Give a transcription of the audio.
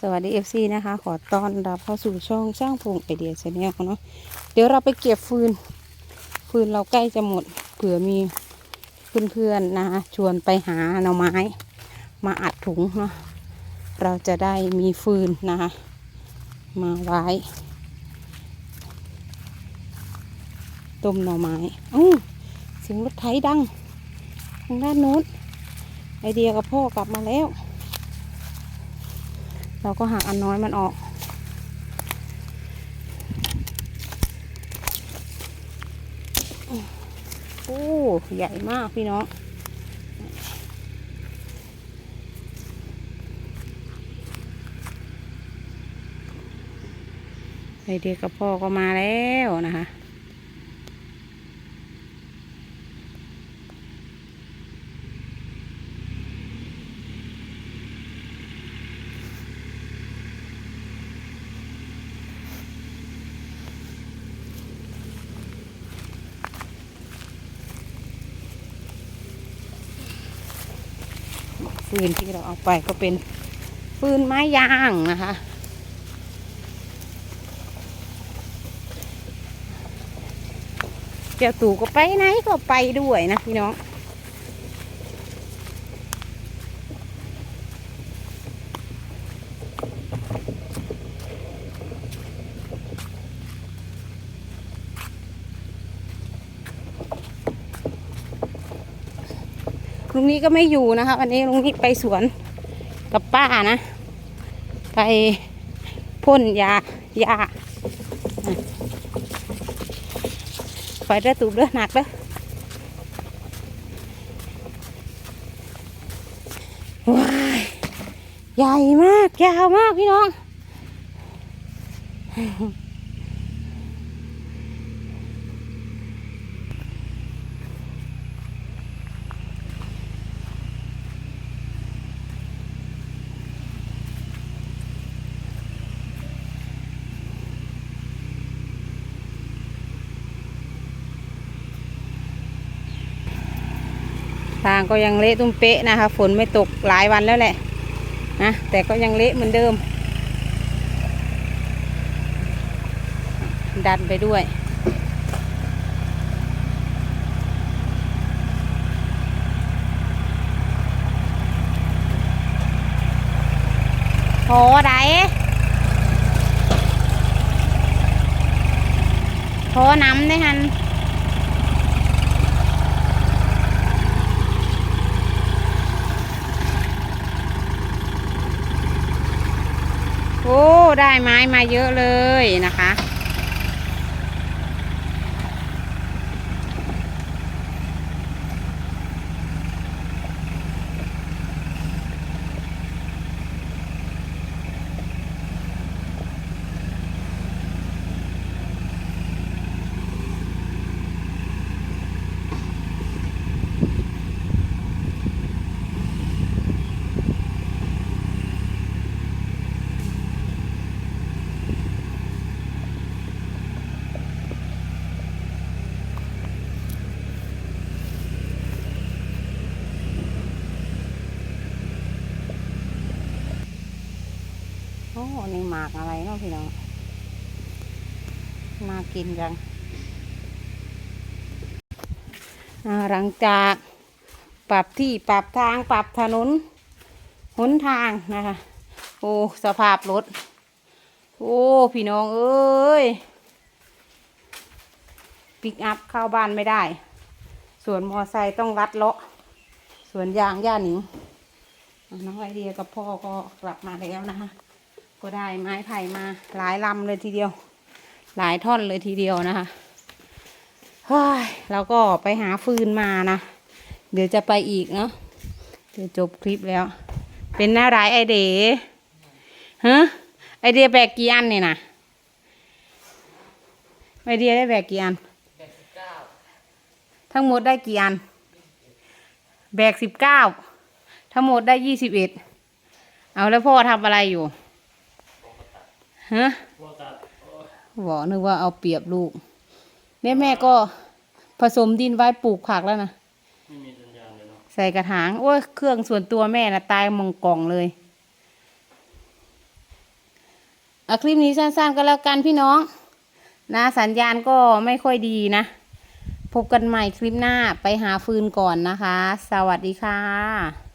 สวัสดีเอฟซีนะคะ ขอต้อนรับเข้าสู่ช่องช่างพงไอเดียชาแนลเนาะเดี๋ยวเราไปเก็บฟืน ฟืนเราใกล้จะหมดเผื่อมีเพื่อนๆนะคะชวนไปหาหน่อไม้ มาอัดถุงเนาะเราจะได้มีฟืนนะคะ มาไว้ต้มหน่อไม้อู้เสียงรถไถดัง ทางด้านโน้นไอเดียกับพ่อกลับมาแล้ว เราก็หักอันน้อยมันออกโอ้ใหญ่มากพี่น้องไอเดียกับพ่อก็มาแล้วนะคะ ฟืนที่เราเอาไปก็เป็นฟืนไม้ยางนะคะ เจ้าตู่ก็ไปไหนก็ไปด้วยนะพี่น้อง ลุงนี้ก็ไม่อยู่นะคะ วันนี้ลุงนี้ไปสวนกับป้านะ ไปพ่นยายาคอยเด้อตูบเด้อหนักเด้อว้ายใหญ่มากยาวมากพี่น้อง ทางก็ยังเละตุ้มเป๊ะนะคะ ฝนไม่ตกหลายวันแล้วแหละนะแต่ก็ยังเละเหมือนเดิม ดันไปด้วยโหได้โหน้ำได้ฮัน โอ้ ได้ไม้มาเยอะเลยนะคะ โอ้นี่หมากอะไรเนาะพี่น้องน่ากินจังหลังจากปรับที่ปรับทางปรับถนนหนทางนะคะ โอ้สภาพรถ โอ้พี่น้องเอ้ยปิกอัพเข้าบ้านไม่ได้ ส่วนมอไซค์ต้องรัดเลาะส่วนยางย่าหนิงน้องไอเดียกับพ่อก็กลับมาแล้วนะคะ ก็ได้ไม้ไผ่มาหลายลำเลยทีเดียว หลายท่อนเลยทีเดียวนะคะเฮ้ยเราก็ไปหาฟืนมานะ เดี๋ยวจะไปอีกเนาะเดี๋ยวจบคลิปแล้ว เป็นหน้าร้ายไอเดย์ฮะไอเดียแบกกี่อันเนี่ยนะไอเดียได้แบกกี่อันทั้งหมดได้กี่อัน แบกสิบเก้าทั้งหมดได้ยี่สิบเอ็ดเอาแล้วพ่อทำอะไรอยู่ ฮะบอกนึกว่าเอาเปรียบลูกแม่แม่ก็ผสมดินไว้ปลูกผักแล้วนะไม่มีสัญญาณเลยเนาะใส่กระถาง โอ้ยเครื่องส่วนตัวแม่นะตายมองกล่องเลยเอาคลิปนี้สั้นๆก็แล้วกันพี่น้อง นะสัญญาณก็ไม่ค่อยดีนะ พบกันใหม่คลิปหน้าไปหาฟืนก่อนนะคะ สวัสดีค่ะ